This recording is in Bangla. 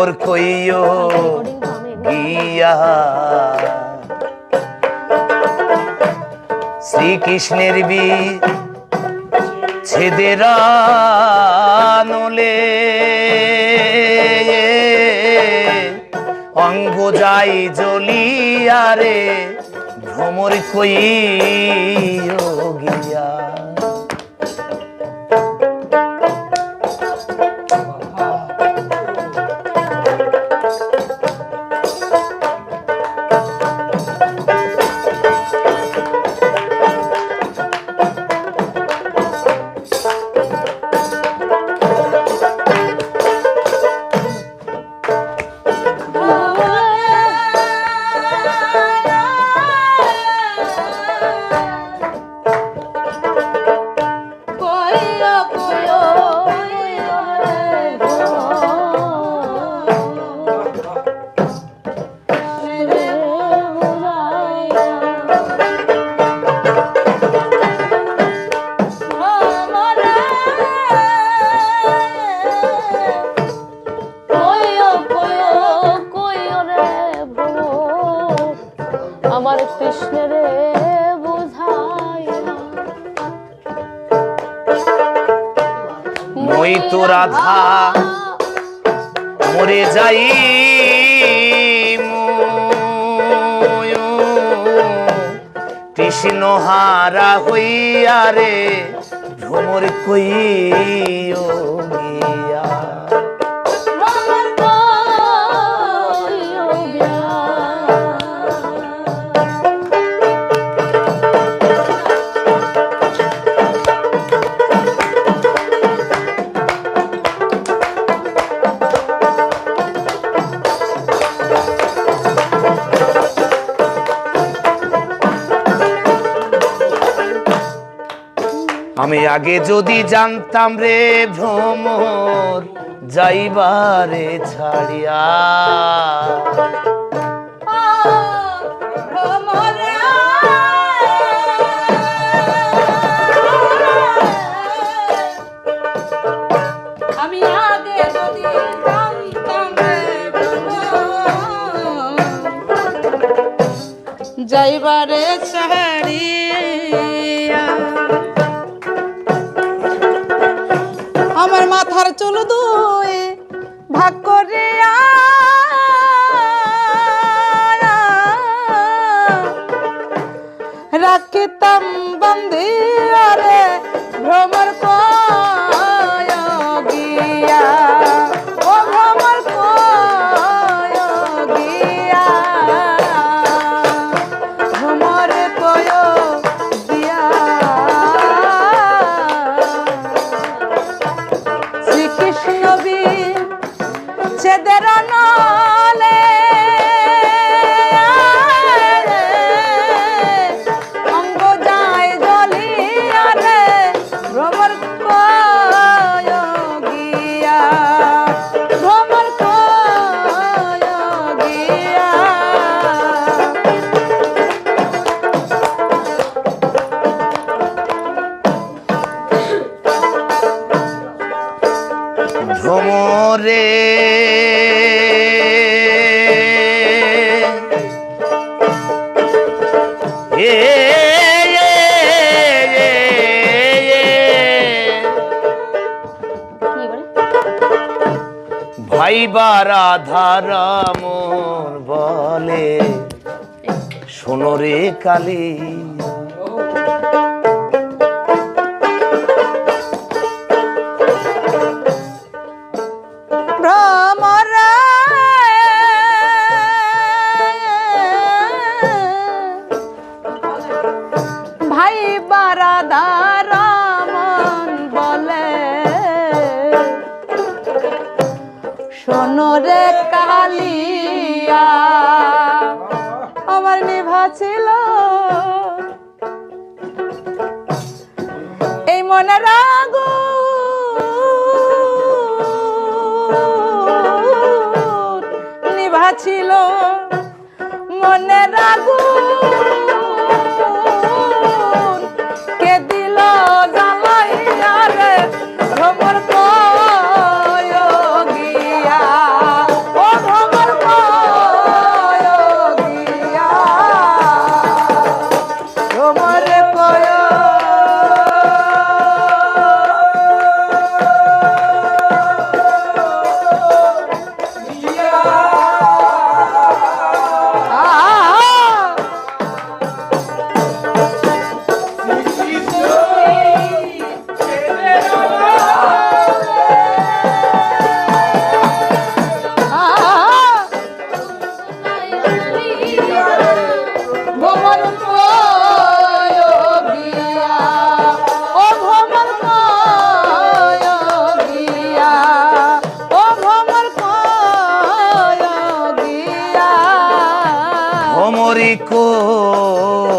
মোর কইও গিয়া। শ্রীকৃষ্ণের বি ছেদেরা নলে অঙ্গ যাই জলিয়ারে ভ্রমর কই গিয়া। তো রাধা মরে যাই কৃষ্ণ হারা হইয়া রে ভ্রমর কই আমি আগে যদি জানতাম রে ভ্রমর যাইবারে ছাড়িয়া। যাইবারে ছাড়িয়া। চুল দুই ছেদের ভাই বা রাধার মন বলে সোনরে কালী। ভ্রমর ভাই বারাদার আমার নিভা ছিল। এই মনে রাগ নিভা ছিল। মনে রাগু গিয়া